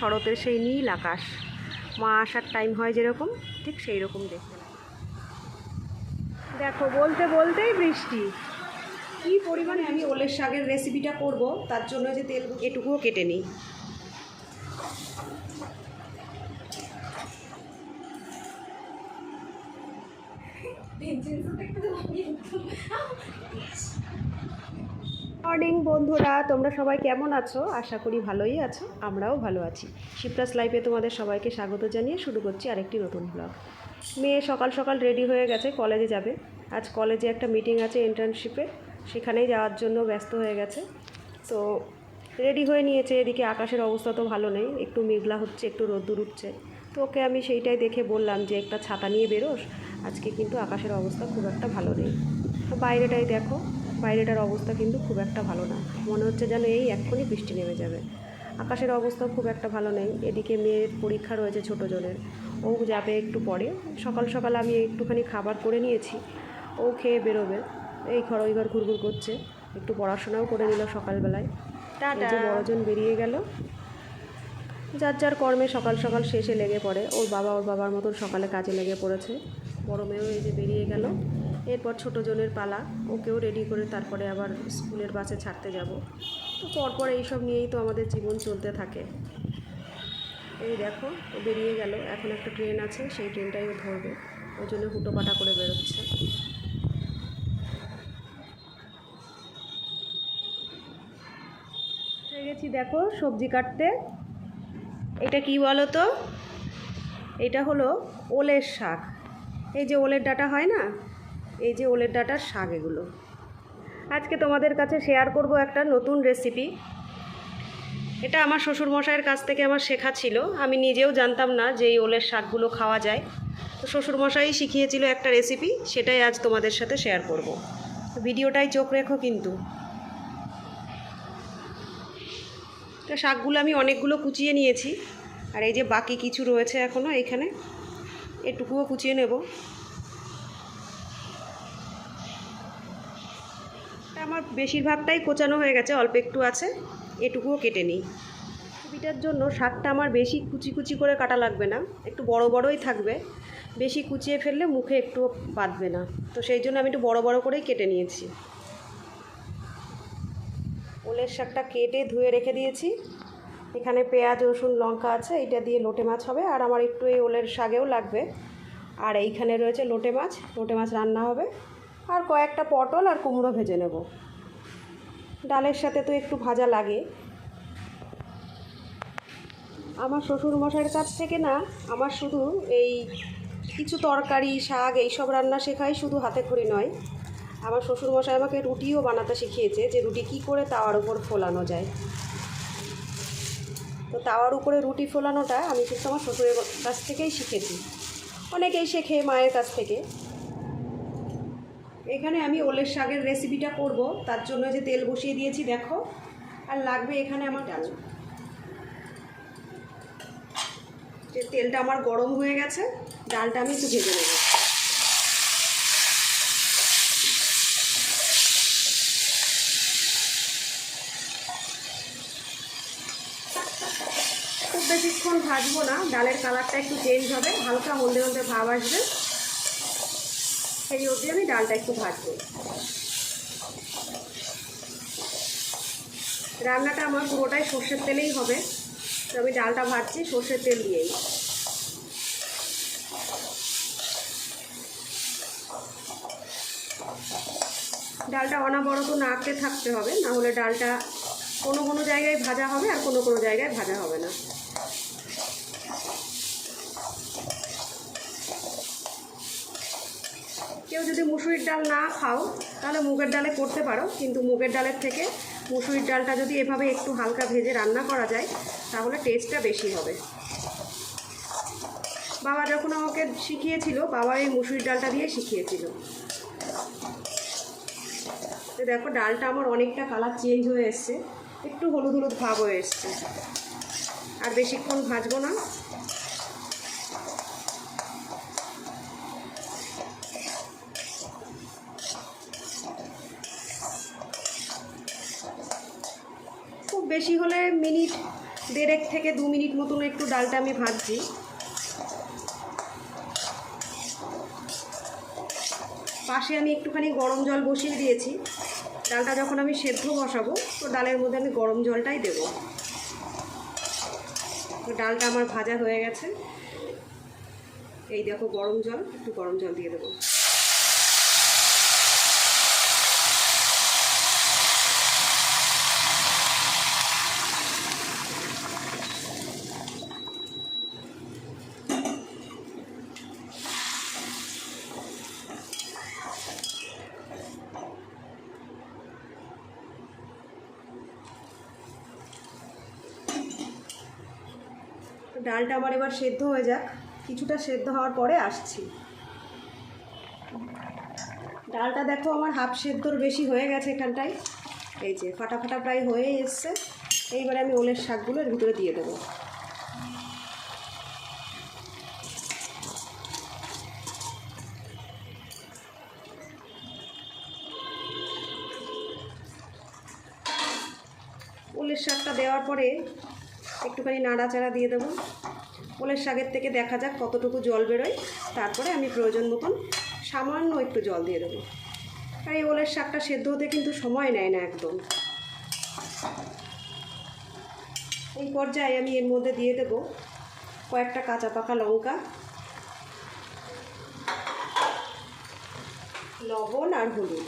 শরতের সেই নীল আকাশ। মা আসার টাইম হয় যেরকম, ঠিক সেই রকম দেখতে। দেখো, বলতে বলতেই বৃষ্টি। কি পরিমাণে আমি ওলের শাকের রেসিপিটা করব, তার জন্য যে তেল এটুকুও কেটে নিই। মর্নিং, বন্ধুরা। তোমরা সবাই কেমন আছো? আশা করি ভালোই আছো। আমরাও ভালো আছি। শিপ্রাস লাইফে তোমাদের সবাইকে স্বাগত জানিয়ে শুরু করছি আরেকটি নতুন ব্লগ মেয়ে সকাল সকাল রেডি হয়ে গেছে কলেজে যাবে। আজ কলেজে একটা মিটিং আছে ইন্টার্নশিপে সেখানেই যাওয়ার জন্য ব্যস্ত হয়ে গেছে। তো রেডি হয়ে নিয়েছে। এদিকে আকাশের অবস্থা তো ভালো নেই। একটু মেঘলা হচ্ছে, একটু রোদ্দুর উঠছে। তো ওকে আমি সেইটাই দেখে বললাম যে, একটা ছাতা নিয়ে বেরোস। আজকে কিন্তু আকাশের অবস্থা খুব একটা ভালো নেই। তো বাইরেটাই দেখো। বাইরেটার অবস্থা কিন্তু খুব একটা ভালো না। মনে হচ্ছে যেন এই এক্ষুনি বৃষ্টি নেমে যাবে। আকাশের অবস্থা খুব একটা ভালো নেই। এদিকে মেয়ের পরীক্ষা রয়েছে ছোটো জনের। ও যাবে একটু পরে। সকাল সকাল আমি একটুখানি খাবার করে নিয়েছি। ও খেয়ে বেরোবে। এই ঘর ওই ঘর ঘুরঘুর করছে। একটু পড়াশোনাও করে নিল সকালবেলায়। যে বড়জন বেরিয়ে গেল। যার যার কর্মে সকাল সকাল শেষে লেগে পড়ে। ওর বাবা ওর বাবার মতন সকালে কাজে লেগে পড়েছে। বড় মেয়েও এই যে বেরিয়ে গেল। এরপর ছোটো জনের পালা, ওকেও রেডি করে তারপরে আবার স্কুলের বাসে ছাড়তে যাব। তো পরপর এইসব নিয়েই তো আমাদের জীবন চলতে থাকে। এই দেখো, ও বেরিয়ে গেল। এখন একটা ট্রেন আছে, সেই ট্রেনটাই ও ধরবে। ওই জন্য হুটোপাটা করে বেরোচ্ছে। গেছি দেখো, সবজি কাটতে। এটা কি বলো তো এটা হলো ওলের শাক। এই যে ওলের ডাটা হয় না? এই যে ওলের ডাটার শাক এগুলো। আজকে তোমাদের কাছে শেয়ার করব একটা নতুন রেসিপি এটা আমার শ্বশুরমশাইয়ের কাছ থেকে আমার শেখা ছিল। আমি নিজেও জানতাম না যে এই ওলের শাকগুলো খাওয়া যায়। তো শ্বশুরমশাই শিখিয়েছিল একটা রেসিপি সেটাই আজ তোমাদের সাথে শেয়ার করব। ভিডিওটাই চোখ রেখো কিন্তু। তো শাকগুলো আমি অনেকগুলো কুচিয়ে নিয়েছি। আর এই যে বাকি কিছু রয়েছে এখনও এখানে, এটুকুও কুচিয়ে নেব। আমার বেশিরভাগটাই কোচানো হয়ে গেছে, অল্প একটু আছে, এটুকুও কেটে নিই। ছবিটার জন্য শাকটা আমার বেশি কুচি কুচি করে কাটা লাগবে না, একটু বড় বড়ই থাকবে, বেশি কুচিয়ে ফেললে মুখে একটু বাঁধবে না। তো সেই জন্য আমি একটু বড় বড় করেই কেটে নিয়েছি। ওলের শাকটা কেটে ধুয়ে রেখে দিয়েছি। এখানে পেঁয়াজ, রসুন, লঙ্কা আছে এটা দিয়ে লোটে মাছ হবে, আর আমার একটু এই ওলের শাকেও লাগবে। আর এইখানে রয়েছে লোটে মাছ লোটে মাছ রান্না হবে। আর কয়েকটা পটল আর কুমড়ো ভেজে নেব। ডালের সাথে তো একটু ভাজা লাগে। আমার শ্বশুর মশাইয়ের কাছ থেকে না, আমার শুধু এই কিছু তরকারি, শাক এইসব রান্না শেখাই শুধু হাতে খড়ি নয়। আমার শ্বশুরমশাই আমাকে রুটিও বানাতে শিখিয়েছে যে রুটি কী করে তাওয়ার উপর ফোলানো যায়। তো তাওয়ার উপরে রুটি ফোলানোটা আমি কিন্তু আমার শ্বশুরের কাছ থেকেই শিখেছি। অনেকেই শেখে, মায়ের কাছ থেকে। এখানে আমি ওলের শাকের রেসিপিটা করব। তার জন্য যে তেল বসিয়ে দিয়েছি, দেখো। আর লাগবে এখানে আমার ডাল যে তেলটা আমার গরম হয়ে গেছে, ডালটা আমি একটু ভেজে নেব। খুব বেশিক্ষণ ভাজবো না, ডালের কালারটা একটু চেঞ্জ হবে, হালকা হলদে হলদে ভাব আসবে। সেই অবধি আমি ডালটা একটু ভাজবো। রান্নাটা আমার পুরোটাই সর্ষের তেলেই হবে। তো আমি ডালটা ভাজছি, সর্ষের তেল দিয়েই। ডালটা অনাবরত নাড়তে থাকতে হবে, না হলে ডালটা কোনো কোনো জায়গায় ভাজা হবে আর কোনো কোনো জায়গায় ভাজা হবে না। কেউ যদি মুসুরির ডাল না খাও, তাহলে মুগের ডালে করতে পারো। কিন্তু মুগের ডালের থেকে মুসুরির ডালটা যদি এভাবে একটু হালকা ভেজে রান্না করা যায়, তাহলে টেস্টটা বেশি হবে। বাবা যখন আমাকে শিখিয়েছিল, বাবা এই মুসুরির ডালটা দিয়ে শিখিয়েছিল। তো দেখো, ডালটা আমার অনেকটা কালার চেঞ্জ হয়ে এসছে। একটু হলুদ হলুদ ভাব হয়ে এসছে। আর বেশিক্ষণ ভাজবো না খুব বেশি হলে মিনিট দেড়েক থেকে দু মিনিট মতন একটু ডালটা আমি ভাজছি। পাশে আমি একটুখানি গরম জল বসিয়ে দিয়েছি। ডালটা যখন আমি সেদ্ধ বসাবো, তো ডালের মধ্যে আমি গরম জলটাই দেবো। তো ডালটা আমার ভাজা হয়ে গেছে। এই দেখো গরম জল, একটু গরম জল দিয়ে দেবো। ডালটা আমার এবার সেদ্ধ হয়ে যাক। কিছুটা সেদ্ধ হওয়ার পরে আসছি। ডালটা দেখো আমার হাফ সেদ্ধর বেশি হয়ে গেছে এখানটায়। এই যে ফাটা ফাটা প্রায় হয়ে এসছে। এইবারে আমি ওলের শাকগুলো এর ভিতরে দিয়ে দেবো। ওলের শাকটা দেওয়ার পরে একটুখানি নাড়াচাড়া দিয়ে দেবো। ওলের শাকের থেকে দেখা যাক কতটুকু জল বেরোয়। তারপরে আমি প্রয়োজন মতন সামান্য একটু জল দিয়ে দেবো। আর এই ওলের শাকটা সেদ্ধ হতে কিন্তু সময় নেয় না একদম। এই পর্যায়ে আমি এর মধ্যে দিয়ে দেবো কয়েকটা কাঁচা পাকা লঙ্কা, লবণ আর হলুদ।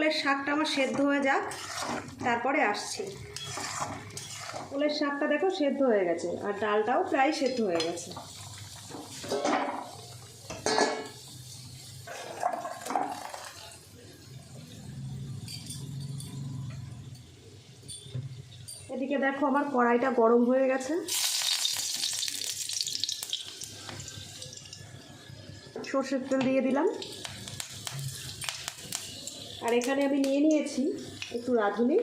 ওলের শাকটা আমার সেদ্ধ হয়ে যাক। তারপরে আসছি। ওলের শাকটা দেখো সেদ্ধ হয়ে গেছে আর ডালটাও প্রায় সেদ্ধ হয়ে গেছে। এদিকে দেখো আমার কড়াইটা গরম হয়ে গেছে। সর্ষের তেল দিয়ে দিলাম। আর এখানে আমি নিয়ে নিয়েছি একটু রাঁধুনি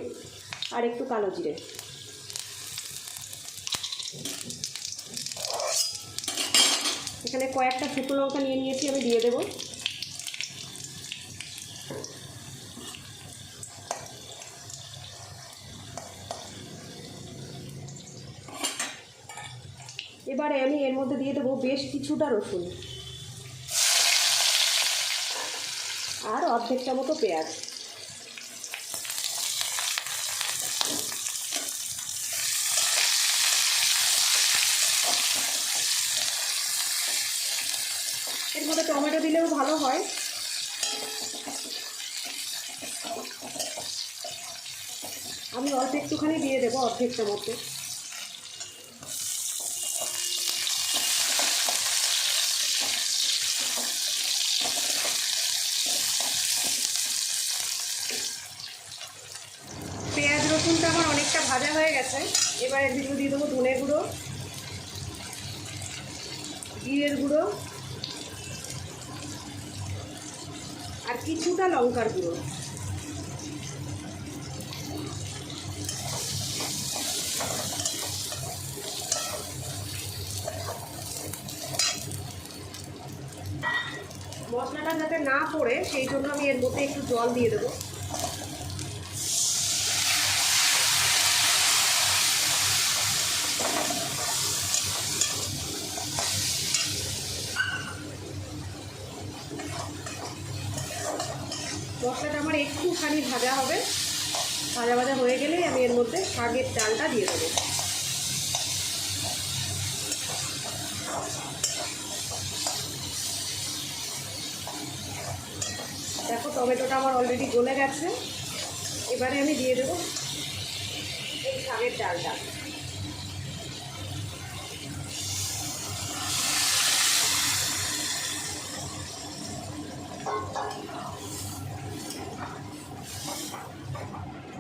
আর একটু কালো জিরে। এখানে কয়েকটা শুকনো লঙ্কা নিয়ে নিয়েছি, আমি দিয়ে দেবো। এবারে আমি এর মধ্যে দিয়ে দেবো বেশ কিছুটা রসুন আর অর্ধেকটা মতো পেঁয়াজ। এর মধ্যে টমেটো দিলেও ভালো হয়। আমি অল্প একটুখানি দিয়ে দেবো অর্ধেকটা মতো পেঁয়াজ রসুনটা আমার অনেকটা ভাজা হয়ে গেছে। এবার এর ভিতরে দিয়ে দেবো ধনে গুঁড়ো, জিরের গুঁড়ো, আর কিছুটা লঙ্কার গুঁড়ো। মশলাটা যাতে না পড়ে, সেই জন্য আমি এর মধ্যে একটু জল দিয়ে দেবো। মশলাটা আমার একটুখানি ভাজা হবে। ভাজা ভাজা হয়ে গেলেই আমি এর মধ্যে শাকের ডালটা দিয়ে দেবো। দেখো, টমেটোটা আমার অলরেডি গলে গেছে। এবারে আমি দিয়ে দেবো এই শাকের ডালটা।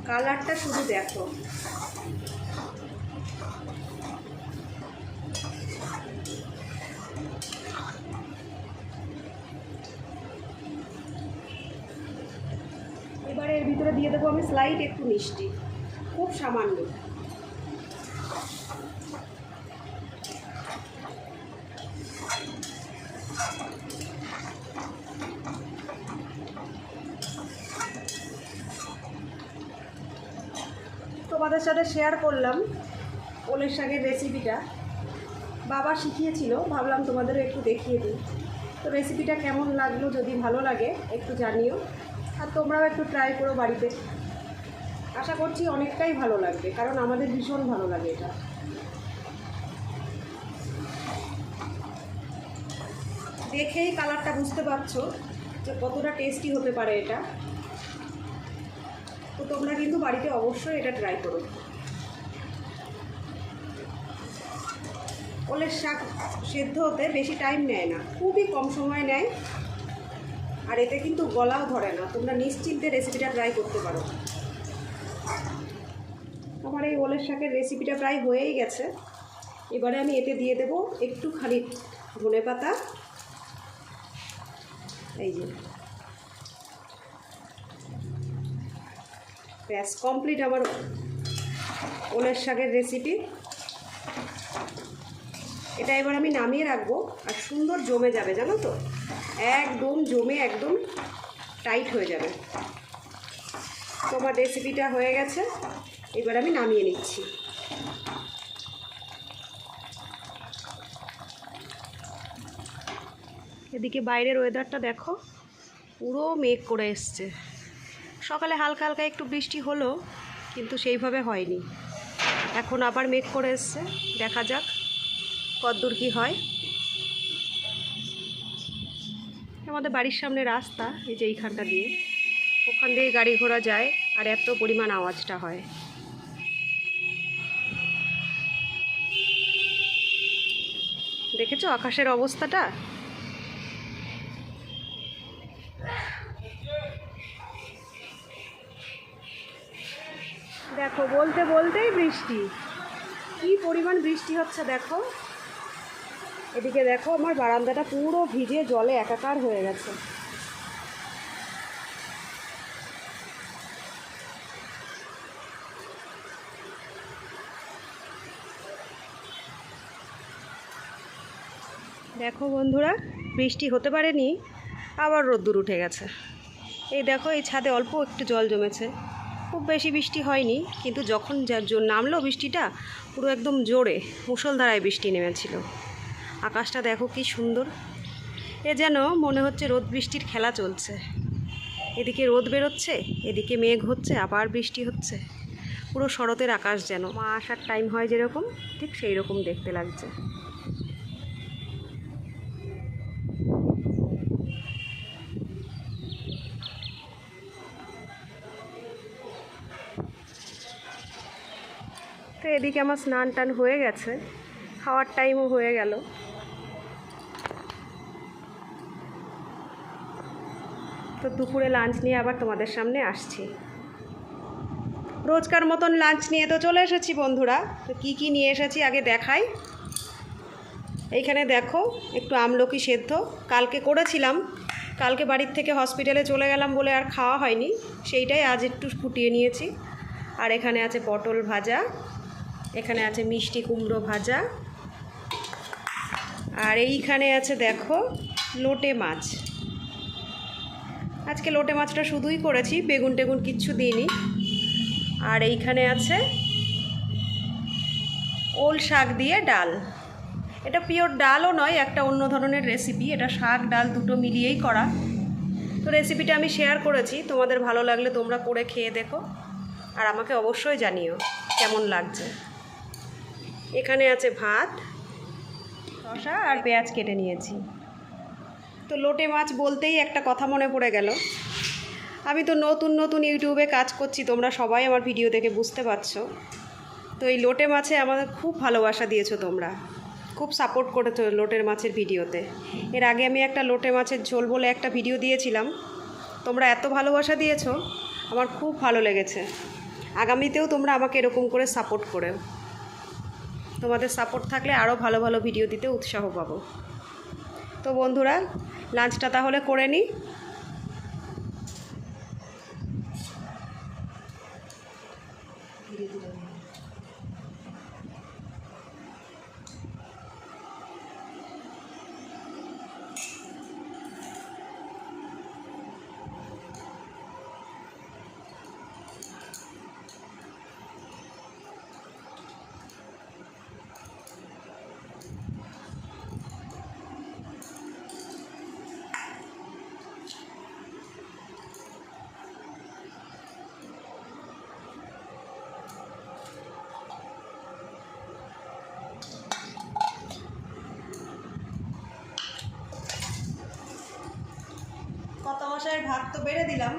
কালারটা শুধু দেখো। ভিতরে দিয়ে দেবো আমি স্লাইড একটু মিষ্টি খুব সামান্য। তোমাদের সাথে শেয়ার করলাম ওলের শাকের রেসিপিটা বাবা শিখিয়েছিল, ভাবলাম তোমাদেরও একটু দেখিয়ে দিই। তো রেসিপিটা কেমন লাগল, যদি ভালো লাগে, একটু জানিও। আর তোমরাও একটু ট্রাই করো বাড়িতে। আশা করছি অনেকটাই ভালো লাগবে, কারণ আমাদের ভীষণ ভালো লাগে এটা। দেখেই কালারটা বুঝতে পারছ যে কতটা টেস্টি হতে পারে এটা। তো তোমরা কিন্তু বাড়িতে অবশ্যই এটা ট্রাই করো। ওলের শাক সেদ্ধ হতে বেশি টাইম নেয় না, খুবই কম সময় নেয়। আর এতে কিন্তু গলাও ধরে না, তোমরা নিশ্চিন্তে রেসিপিটা ট্রাই করতে পারো। আমার এই ওলের শাকের রেসিপিটা প্রায় হয়েই গেছে। এবারে আমি এতে দিয়ে দেব একটুখানি ধনে পাতা এই যে। ব্যাস কমপ্লিট আমার ওলের শাকের রেসিপি এটা এবার আমি নামিয়ে রাখব আর সুন্দর জমে যাবে, জানো তো? একদম জমে, একদম টাইট হয়ে যাবে। তোমার রেসিপিটা হয়ে গেছে। এবার আমি নামিয়ে নিচ্ছি। এদিকে বাইরের ওয়েদারটা দেখো, পুরো মেঘ করে এসছে। সকালে হালকা হালকা একটু বৃষ্টি হলো, কিন্তু সেইভাবে হয়নি। এখন আবার মেঘ করে এসছে, দেখা যাক কতদূর কী হয়। আমাদের বাড়ির সামনে রাস্তা, এই যে এইখানটা দিয়ে। ওখান দিয়ে গাড়ি ঘোড়া যায়, আর এত পরিমাণ আওয়াজটা হয়। দেখেছ আকাশের অবস্থাটা? দেখো, বলতে বলতেই বৃষ্টি। কি পরিমাণ বৃষ্টি হচ্ছে দেখো। এদিকে দেখো, আমার বারান্দাটা পুরো ভিজে জলে একাকার হয়ে গেছে। দেখো বন্ধুরা, বৃষ্টি হতে পারেনি, আবার রোদ্দুর উঠে গেছে। এই দেখো, এই ছাদে অল্প একটু জল জমেছে। খুব বেশি বৃষ্টি হয়নি, কিন্তু যখন নামলো বৃষ্টিটা, পুরো একদম জোরে, মুষলধারায় বৃষ্টি নেমেছিল। আকাশটা দেখো কি সুন্দর। এ যেন মনে হচ্ছে রোদ বৃষ্টির খেলা চলছে। এদিকে রোদ বেরোচ্ছে, এদিকে মেঘ হচ্ছে, আবার বৃষ্টি হচ্ছে। পুরো শরতের আকাশ যেন। মা আসার টাইম হয় যেরকম, ঠিক সেই রকম দেখতে লাগছে। এদিকে আমার স্নান টান হয়ে গেছে, খাওয়ার টাইমও হয়ে গেল। তো দুপুরে লাঞ্চ নিয়ে আবার তোমাদের সামনে আসছি। রোজকার মতন লাঞ্চ নিয়ে তো চলে এসেছি বন্ধুরা, তো কী কী নিয়ে এসেছি আগে দেখাই। এইখানে দেখো, একটু আমলকি সেদ্ধ, কালকে করেছিলাম, কালকে বাড়ির থেকে হসপিটালে চলে গেলাম বলে আর খাওয়া হয়নি, সেইটাই আজ একটু ফুটিয়ে নিয়েছি। আর এখানে আছে পটল ভাজা এখানে আছে মিষ্টি কুমড়ো ভাজা। আর এইখানে আছে দেখো লোটে মাছ। আজকে লোটে মাছটা শুধুই করেছি, বেগুন টেগুন কিচ্ছু দিইনি। আর এইখানে আছে ওল শাক দিয়ে ডাল। এটা পিওর ডালও নয়, একটা অন্য ধরনের রেসিপি। এটা শাক, ডাল দুটো মিলিয়েই করা। তো রেসিপিটা আমি শেয়ার করেছি, তোমাদের ভালো লাগলে তোমরা করে খেয়ে দেখো। আর আমাকে অবশ্যই জানিও কেমন লাগছে। এখানে আছে ভাত, শসা আর পেঁয়াজ কেটে নিয়েছি। তো লোটে মাছ বলতেই একটা কথা মনে পড়ে গেল। আমি তো নতুন নতুন ইউটিউবে কাজ করছি, তোমরা সবাই আমার ভিডিও দেখে বুঝতে পারছ। তো এই লোটে মাছে আমাদের খুব ভালোবাসা দিয়েছ তোমরা। খুব সাপোর্ট করেছ লোটের মাছের ভিডিওতে। এর আগে আমি একটা লোটে মাছের ঝোল বলে একটা ভিডিও দিয়েছিলাম। তোমরা এত ভালোবাসা দিয়েছ, আমার খুব ভালো লেগেছে। আগামীতেও তোমরা আমাকে এরকম করে সাপোর্ট করো। তোমাদের সাপোর্ট থাকলে আরও ভালো ভালো ভিডিও দিতে উৎসাহ পাবো। তো বন্ধুরা লাঞ্চটা তাহলে করে নিই মশাইয়ের ভাত তো বেড়ে দিলাম।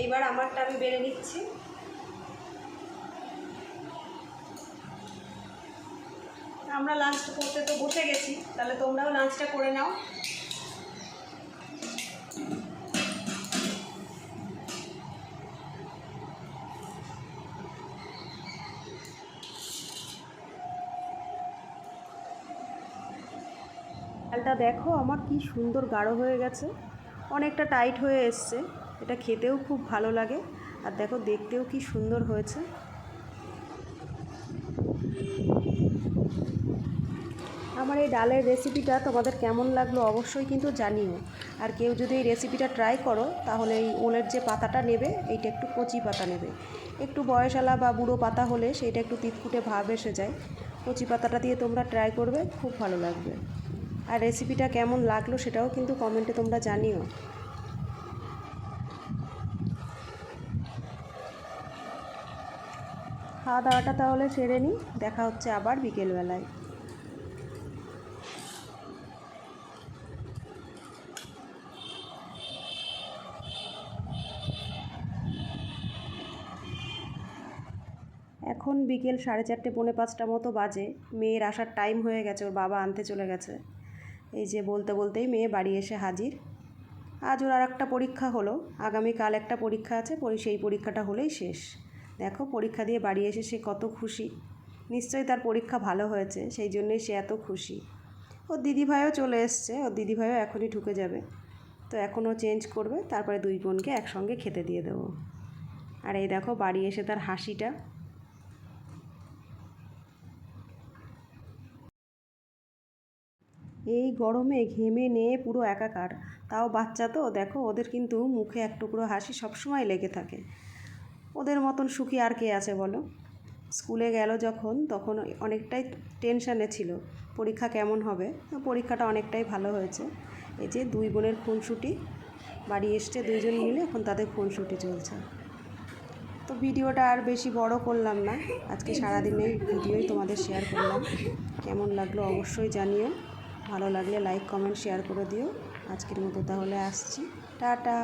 এইবার আমারটা আমি বেড়ে নিচ্ছি। আমরা লাঞ্চ করতে তো বসে গেছি, তাহলে তোমরাও লাঞ্চটা করে নাও। ডালটা দেখো, আমার কি সুন্দর গাঢ় হয়ে গেছে। অনেকটা টাইট হয়ে এসছে। এটা খেতেও খুব ভালো লাগে। আর দেখো, দেখতেও কি সুন্দর হয়েছে। আমার এই ডালের রেসিপিটা তোমাদের কেমন লাগল অবশ্যই কিন্তু জানিও। আর কেউ যদি এই রেসিপিটা ট্রাই করো, তাহলে এই ওলের যে পাতাটা নেবে, এইটা একটু কচি পাতা নেবে। একটু বয়সালা বা বুড়ো পাতা হলে সেইটা একটু তিতকুটে ভাব এসে যায়। কচি পাতাটা দিয়ে তোমরা ট্রাই করবে, খুব ভালো লাগবে। আর রেসিপিটা কেমন লাগল সেটাও কিন্তু কমেন্টে তোমরা জানিও। খাওয়া দাওয়াটা তাহলে সেরে নিই, দেখা হচ্ছে আবার বিকেলবেলায়। এখন বিকেল সাড়ে চারটে, পৌনে পাঁচটা মতো বাজে। মেয়ের আসার টাইম হয়ে গেছে, ওর বাবা আনতে চলে গেছে। এই যে বলতে বলতেই মেয়ে বাড়ি এসে হাজির। আজ ওর আর একটা পরীক্ষা হলো। আগামীকাল একটা পরীক্ষা আছে সেই পরীক্ষাটা হলেই শেষ। দেখো, পরীক্ষা দিয়ে বাড়ি এসে সে কত খুশি। নিশ্চয়ই তার পরীক্ষা ভালো হয়েছে, সেই জন্যই সে এত খুশি। ওর দিদিভাইও চলে এসছে, ওর দিদিভাইও এখনই ঢুকে যাবে। তো এখনও চেঞ্জ করবে, তারপরে দুই বোনকে একসঙ্গে খেতে দিয়ে দেবো। আর এই দেখো, বাড়ি এসে তার হাসিটা। এই গরমে ঘেমে নিয়ে পুরো একাকার। তাও বাচ্চা তো, দেখো ওদের কিন্তু মুখে এক টুকরো হাসি সবসময় লেগে থাকে। ওদের মতন সুখী আর কে আছে বলো? স্কুলে গেল যখন, তখন অনেকটাই টেনশানে ছিল, পরীক্ষা কেমন হবে? পরীক্ষাটা অনেকটাই ভালো হয়েছে। এই যে দুই বোনের খুনসুটি, বাড়ি এসছে দুইজন মিলে, এখন তাদের খুনসুটি চলছে। তো ভিডিওটা আর বেশি বড় করলাম না। আজকে সারাদিনের ভিডিওই তোমাদের শেয়ার করলাম। কেমন লাগল অবশ্যই জানিও। ভালো লাগলে লাইক কমেন্ট শেয়ার করে দিও। আজকের মতো তাহলে আসছি। টাটা।